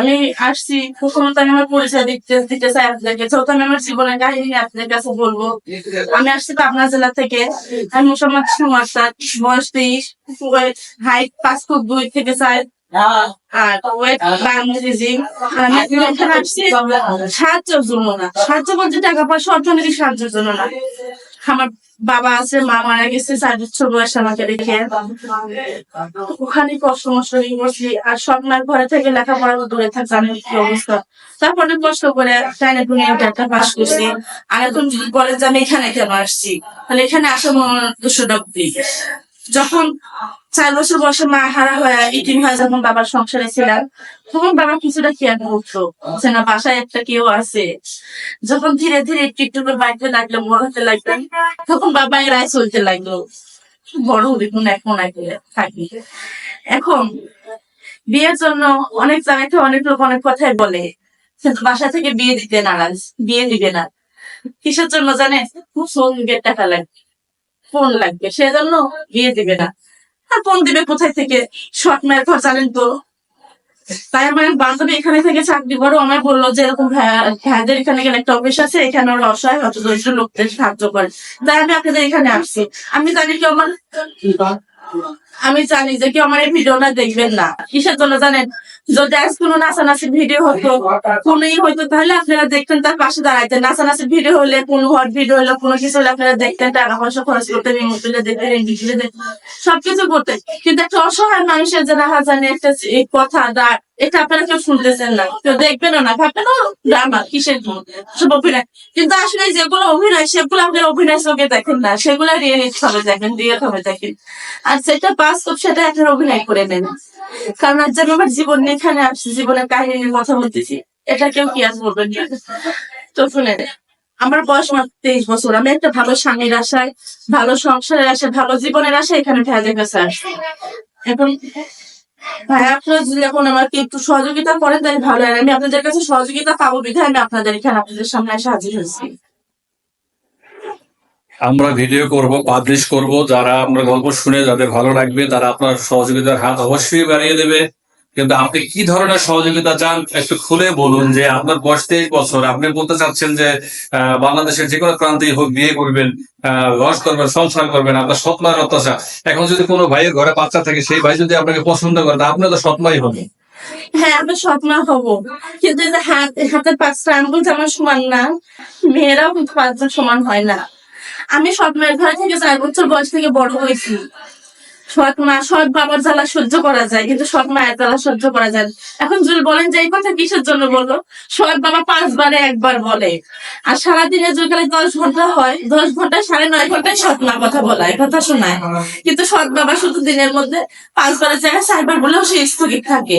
আমি আসছি প্রথমত আমি আমার পরিচয় দিতে দিতে চাই আপনাকে। যত আমি আমার জীবনের কাহিনী আপনাদের কাছে বলব। আমি আসছি পাবনা জেলা থেকে। আমি মোসাম্মদ সুমার বয়স তেইশ। হাইট পাঁচ ফুট দুই থেকে চার। সাহায্যের জন্য না। সাহায্য বলতে টাকা পয়সা অর্থনৈতিক সাহায্যের জন্য না। আমার বাবা আছে, মা মারা গেছে, চার বছর বয়স আমাকে রেখে ওখানে কষ্ট মষ্ট করছি আর স্বপ্নার ঘরে থেকে লেখাপড়া দূরে থাক, জানেন কি অবস্থা? তারপরে কষ্ট করে টাইনে টুনে একটা পাস করছি। আর এখন বলে যে আমি এখানে কেন আসছি? তাহলে এখানে আসা মনে দুশোটা যখন চার বছর বয়সে মা হারা হয়ে ইটিম হয়ে যখন বাবার সংসারে ছিলাম, তখন বাবা কিছুটা খেয়াল করতো যে না, বাসায় একটা কেউ আছে। যখন ধীরে ধীরে একটু একটু করে বাড়তে লাগল, বড় হতে লাগল, তখন বাবা এরাই চলতে লাগল। বড় দেখুন এখন থাকি এখন বিয়ের জন্য অনেক জায়গাতে অনেক লোক অনেক কথাই বলে কিন্তু বাসা থেকে বিয়ে দিতে নারাজ, বিয়ে দিবে না। কিসের জন্য জানে খুব সঙ্গের টাকা লাগবে। ফোন লাগবে, সেজন্য বিয়ে দিবে না। আর ফোন দিবে কোথায় থেকে? শর্ট মেয়ের ঘর জানেন তো। তাই আমার বান্ধবী এখানে থেকে চাকরি করো, আমায় বলল যে এরকম ভাইয়া- ভাইয়াদের এখানে গেলে একটা অফিস আছে, এখানে ওরা অসহায় অত দরিদ্র লোকদের সাহায্য করে। তাই আমি আপনাদের এখানে আসছি। আমি জানি কি আমার আমি জানি যে কেউ আমার এই ভিডিওটা দেখবেন না। কিসের জন্য জানেন? যদি আজ কোনো নাচানাচি ভিডিও হতো, কোনোই হয়তো তাহলে আপনারা দেখতেন তার পাশে দাঁড়াইতেন। নাচানাচি ভিডিও হলে, কোনো হট ভিডিও হলে, কোনো কিছু হলে আপনারা দেখতেন টাকা পয়সা খরচ করতেন ইমো তুলে দেখতেন তুলে দেখতেন, সবকিছু করতেন। কিন্তু একটা অসহায় মানুষের যে রাহা জানে একটা কথা, দা- এটা আপনারা কেউ শুনতেছেন না। কেউ দেখবেনও না ভাববেন ও ড্রামা, কিসের? সব অভিনয়। কিন্তু আসলে যেগুলো অভিনয়, সেগুলো আপনার অভিনয় চোখে দেখেন না, সেগুলো রিয়েলিটি ভাবে দেখেন রিয়েল ভাবে দেখেন। আর সেটা বাস্তব সেটা আপনার অভিনয় করে নেন। কারণ আজ আমি আমার জীবন এখানে আসছি, জীবনের কাহিনী কথা বলতেছি, এটা কেউ কি আজ বলবেন না? তো শুনে আমার বয়স মাত্র তেইশ বছর, আমি একটা ভালো স্বামীর আশায়, ভালো সংসারের আশায়, ভালো জীবনের আশায় এখানে ভেজে গেছে আসছি। এখন ভাই আপনারা যদি এখন আমাকে একটু সহযোগিতা করেন, তাহলে ভালো হয়। আমি আপনাদের কাছে সহযোগিতা পাবো বিধায় আমি আপনাদের এখানে আপনাদের সামনে হাজির হয়েছি। আমরা ভিডিও করব পাবলিশ করব। যারা আপনার গল্প শুনে যাদের ভালো লাগবে তারা আপনার সহযোগিতার হাত অবশ্যই বাড়িয়ে দেবে। কিন্তু আপনি কি ধরনের সহযোগিতা চান একটু খুলে বলুন যে আপনার বয়স তেইশ বছর আপনি বলতে চাচ্ছেন যে বাংলাদেশের যে কোনো প্রান্তেই হোক বিয়ে করবেন আহ, করবেন সংসার করবেন আপনার স্বপ্নের অত্যাচার। এখন যদি কোনো ভাইয়ের ঘরে বাচ্চা থাকে সেই ভাই যদি আপনাকে পছন্দ করে আপনি তো স্বপ্নই হবে। হ্যাঁ আমি স্বপ্ন হব। কিন্তু হাত হাতের পাঁচটা আঙ্গুল আমার সমান না। মেয়েরাও কিন্তু পাঁচজন সমান হয় না। আমি স্বপ্নের ঘর থেকে চার বছর বয়স থেকে বড় হয়েছি। সৎ মা, সৎ বাবার জ্বালা সহ্য করা যায়, কিন্তু সৎ মায়ের জ্বালা সহ্য করা যায় এখন যদি বলেন যে এই কথা কিসের জন্য বলল সৎ বাবা পাঁচবারে একবার বলে। আর সারাদিনে যেখানে দশ ঘণ্টা হয়, দশ ঘন্টায় সাড়ে নয় ঘন্টায় সৎ মা কথা বলায় কথা শোনায়। কিন্তু সৎ বাবা শুধু দিনের মধ্যে পাঁচবারের জায়গায় চারবার বলেও সে স্থগিত থাকে।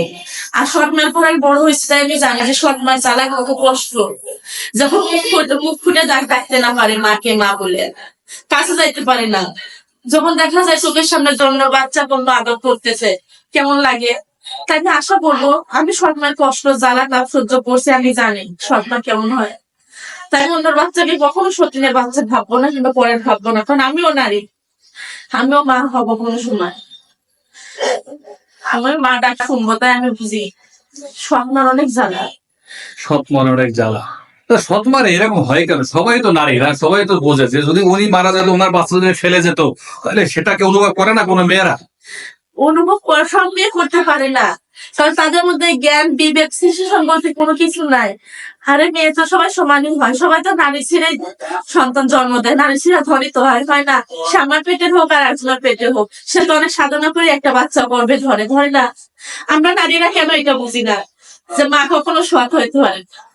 আর সৎ মায়ের পর বড় হয়েছে তাই আমি জানি যে সৎ মায়ের জ্বালা কত কষ্ট। যখন মুখ মুখ ফুটে ডাক ডাকতে না পারে মাকে মা বলে। কাছে যাইতে পারে না। যখন দেখা যায় চোখের সামনে জন্য বাচ্চা কোনো আদর করতেছে, কেমন লাগে? তাই আমি আশা করব, আমি মায়ের কষ্ট, জ্বালা, তাপ সহ্য করছি, আমি জানি মা কেমন হয়। তাই অন্যর বাচ্চাকে কখনো সতীনের বাচ্চা ভাববো না, কিংবা পরের ভাববো না, কারণ আমিও নারী। আমিও মা হব কোনো সময়। আমার মা ডাক শুনব, তাই আমি বুঝি, স্বপ্নের অনেক জ্বালা। সৎ অনেক জ্বালা। এরকম হয় কেন? সবাই তো সবাই তো বোঝে যে যদি উনি মারা যেত, ওনার বাচ্চা যদি ফেলে যেত, তাহলে সেটাকে অনুভব করে না কোনো মেয়েরা? অনুভব করতে পারে না। কারণ তাদের মধ্যে জ্ঞান, বিবেক কোনো কিছু নাই। আরে, মেয়ে তো সবাই সমানই হয়। সবাই তো নারী সন্তান জন্ম দেয়। নারী ছেড়ে ধনী তো হয় হয় না? সে আমার পেটে হোক আর একজনের পেটে হোক, সে তো অনেক সাধনা করে একটা বাচ্চা গর্ভে ধরে ধরে না? আমরা নারীরা কেন এটা বুঝি না? যে মা কখনো সৎ হইতে পারে না।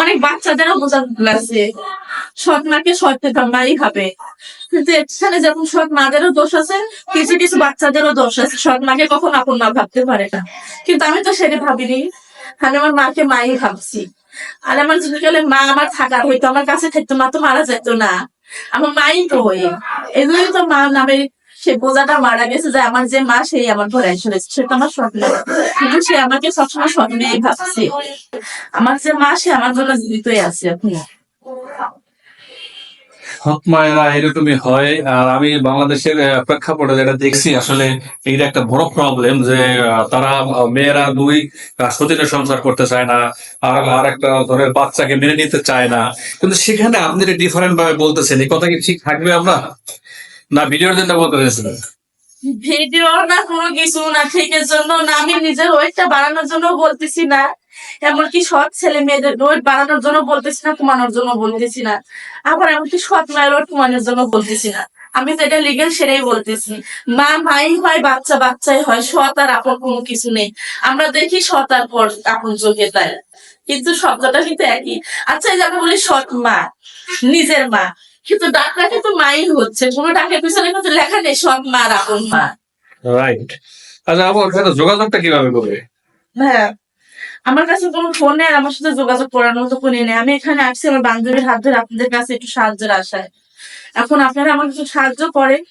অনেক বাচ্চাদেরও বোঝার ভুল আছে। সৎ মাকে সৎ মাই খাবে। কিন্তু এখানে যেমন সৎ মাদেরও দোষ আছে, কিছু কিছু বাচ্চাদেরও দোষ আছে। সৎ মাকে কখন আপন মা ভাবতে পারে না। কিন্তু আমি তো সেটা ভাবিনি। আমি আমার মাকে মাই ভাবছি। আর আমার গেলে মা, আমার থাকার হইতো, আমার কাছে থাকতো, মা তো মারা যেত না। আমার মাই তো এই জন্যই তো মা নামে সে বোঝাটা মারা গেছে যে আমার যে মা সেই আমার ঘরে চলেছে সেটা আমার স্বপ্ন। কিন্তু সে আমাকে সবসময় ভাবছে। আমার যে মা সে আমার জন্য জীবিতই আছে সৎ মায়েরা এরকমই হয়। আর আমি বাংলাদেশের প্রেক্ষাপটে যেটা দেখছি আসলে এইটা একটা বড় প্রবলেম যে তারা মেয়েরা দুই আহ, সতীনে সংসার করতে চায় না। আর আর একটা ধরে বাচ্চাকে মেনে নিতে চায় না। কিন্তু সেখানে আপনি ডিফারেন্ট ভাবে বলতেছেন। এই কথা কি ঠিক থাকবে আমরা? না, ভিডিওর জন্য বলতে চাইছেন ভিডিও না, কোনো কিছু না ঠিকের জন্য না, আমি নিজের ওয়েটটা বাড়ানোর জন্য বলতেছি না। এমনকি সৎ ছেলে মেয়েদের ওয়েট বাড়ানোর জন্য বলতেছি না, কমানোর জন্য বলতেছি না। আবার এমনকি সৎ মায়ের ওয়েট কমানোর জন্য বলতেছি না। আমি তো এটা লিগেল সেটাই বলতেছি। মা, মাই হয়, বাচ্চা বাচ্চাই হয়, সৎ আর আপন কোনো কিছু নেই। আমরা দেখি সৎ আর পর আপন চোখে তাই কিন্তু শব্দটা কিন্তু একই। আচ্ছা এই বলি সৎ মা, নিজের মা। কিন্তু ডাক্তার কিন্তু মাই হচ্ছে। কোনো ডাক্তার পিছনে কিন্তু লেখা নেই সৎ মা আর আপন মা। রাইট আচ্ছা আবার ওখানে যোগাযোগটা কীভাবে করবে? হ্যাঁ আমার কাছে কোনো ফোন নেই আমার সাথে যোগাযোগ করার মতো কোনো নেই। আমি এখানে আসছি আমার বান্ধবীর হাত ধরে আপনাদের কাছে একটু সাহায্যের আশায়। এখন আপনারা আমাকে একটু সাহায্য করেন।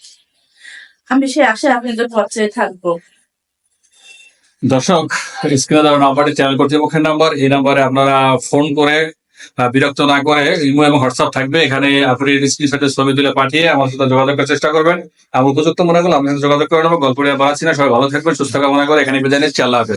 আমি সে আশায় আপনাদের পথে থাকব। দর্শক স্ক্রিনে দেওয়া নাম্বারটি চ্যানেল কর্তৃপক্ষের নাম্বার এই নাম্বারে আপনারা ফোন করে বিরক্ত না করে ইমো এবং হোয়াটসঅ্যাপ থাকবে। এখানে আপনি স্ক্রিনশটের ছবি তুলে পাঠিয়ে আমার সাথে যোগাযোগ করার চেষ্টা করবেন। আমার উপযুক্ত মনে করল আমার সাথে যোগাযোগ করে নেব। গল্প বাড়াচ্ছি না। সবাই ভালো থাকবেন, সুস্থ কামনা করে এখানে বিদায় নিচ্ছি। আল্লাহ হাফেজ।